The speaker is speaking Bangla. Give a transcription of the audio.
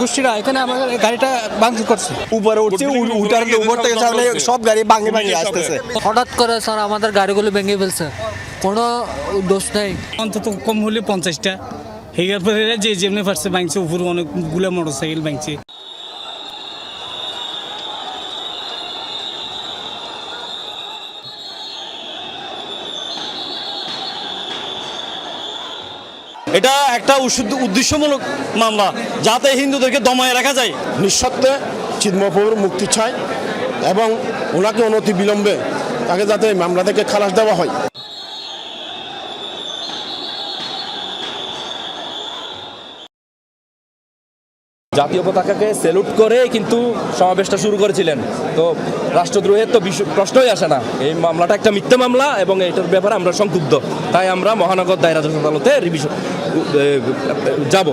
গোষ্ঠীরা এখানে আমাদের গাড়িটা ভাঙচুর করছে। উপরে উঠছে উঠার উপর থেকে সামনে সব গাড়ি ভাঙে ভাঙে আসতেছে। হঠাৎ করে স্যার আমাদের গাড়িগুলো ভেঙে ফেলছে। কোনো দোষ নেই। অন্তত কম হলে পঞ্চাশটা। হেগার পরে যে যেমনি পারছে ভাঙছে উপরে অনেকগুলো মোটর সাইকেল ভাঙছে। এটা একটা উদ্দেশ্যমূলক মামলা যাতে হিন্দুদেরকে দমায় রাখা যায়। নিঃসত্ত্বে চিদমপুর মুক্তি চায় এবং ওনাকে অনতি বিলম্বে তাকে যাতে মামলা থেকে খালাস দেওয়া হয়। জাতীয় পতাকাকে সেলুট করে কিন্তু সমাবেশটা শুরু করেছিলেন। তো রাষ্ট্রদ্রোহের তো প্রশ্নই আসে না। এই মামলাটা একটা মিথ্যা মামলা এবং এটার ব্যাপারে আমরা সংক্ষুব্ধ। তাই আমরা মহানগর দায়রা আদালতে রিভিশন যাব।